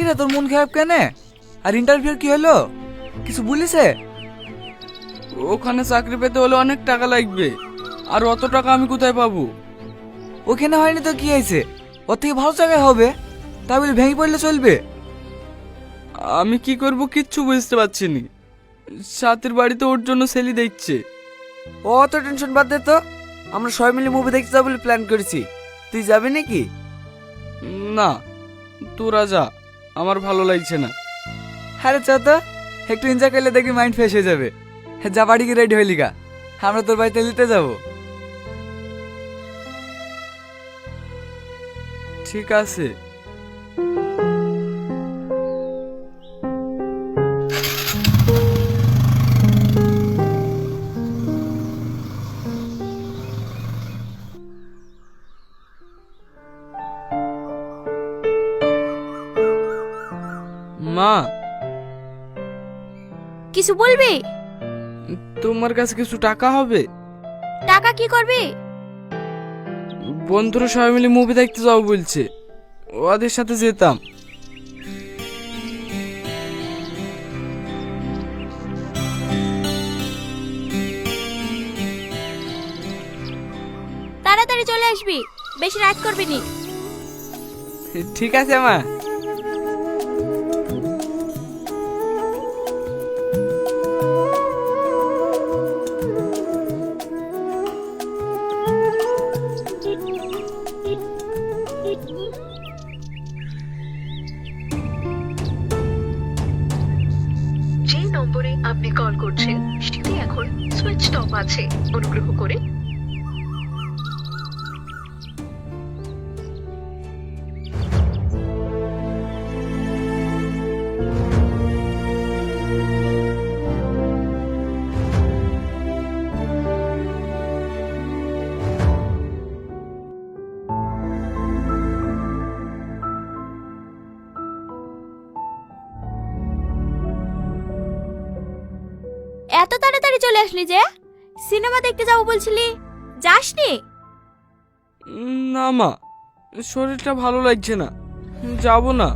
কিরে তোর মন খারাপ কেন? আর ইন্টারভিউ কি হলো? কিছু বলিছে ওখানে চাকরি পেতে হলে অনেক টাকা লাগবে। আর অত টাকা আমি কোথায় পাবো? ওখানে হয়নি তো কি হয়েছে? ওর থেকে ভালো জায়গায় হবে। তা বলে ভেঙে পড়লে চলবে। আমি কি করব কিচ্ছু বুঝতে পারছি নি। সাথের বাড়িতে ওর জন্য সেলি দেখছে। ও অত টেনশন বাদ দে তো। আমরা সবাই মিলে মুভি দেখতে যাব বলে প্ল্যান করেছি। তুই যাবি নাকি? না তোরা যা। আমার ভালো লাগছে না। হ্যাঁ রে চ একটু এনজয় করলে দেখবি মাইন্ড ফ্রেশ হয়ে যাবে। হ্যাঁ যা বাড়ি গিয়ে রেডি হইলি গা। আমরা তোর বাড়িতে নিতে যাব। ঠিক আছে। মা। কিছু বলবি? তোমার কাছে কিছু টাকা হবে? টাকা কি করবি? বন্ধুরা সবাই মিলে মুভি দেখতে যাও বলছে। ওদের সাথে যেতাম। তাড়াতাড়ি চলে আসবি। বেশি রাত করবি নি। ঠিক আছে মা। কল করছেন সেটি এখন সুইচ অফ আছে। অনুগ্রহ করে এত তাড়াতাড়ি চলে আসলি যে? সিনেমা দেখতে যাব বলছিলি। যাসনি? না মা, শরীরটা ভালো লাগছে না। যাব না।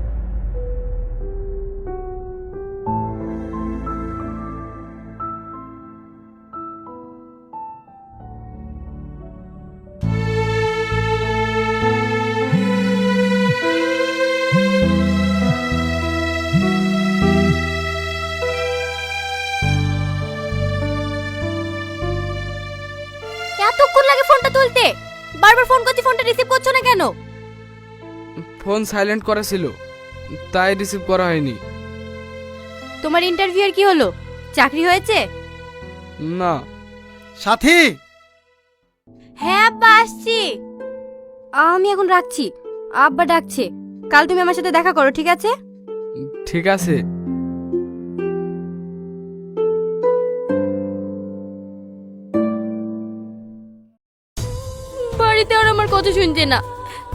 এতক্ষণ লাগে ফোনটা তুলতে? বারবার ফোন করছি ফোনটা রিসিভ করছ না কেন? ফোন সাইলেন্ট করা ছিল তাই রিসিভ করা হয়নি। তোমার ইন্টারভিউ এর কি হলো? চাকরি হয়েছে? না। সাথী! হ্যাঁ আব্বা আসছি। আমি এখন রাখছি আব্বা ডাকছে। কাল তুমি আমার সাথে দেখা করো ঠিক আছে? ঠিক আছে। বাড়িতে আর আমার কথা শুনছে না।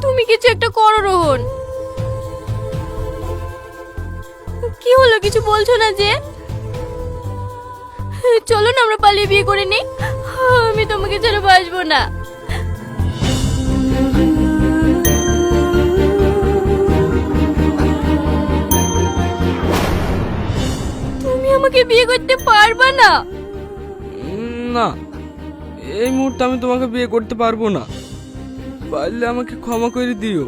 তুমি কিছু একটা করো, রোহন। কি হলো, কিছু বলছো না যে? চলো না, আমরা পালিয়ে বিয়ে করে নিই। আমি তোমাকে ছেড়ে বাসবো না। তুমি আমাকে বিয়ে করতে পারবে না? না। এই মুহূর্তে আমি তোমাকে বিয়ে করতে পারব না। পারলে আমাকে ক্ষমা করে দিও।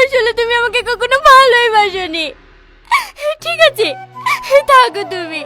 আসলে তুমি আমাকে কখনো ভালোই বাসনি। ঠিক আছে, থাকো তুমি।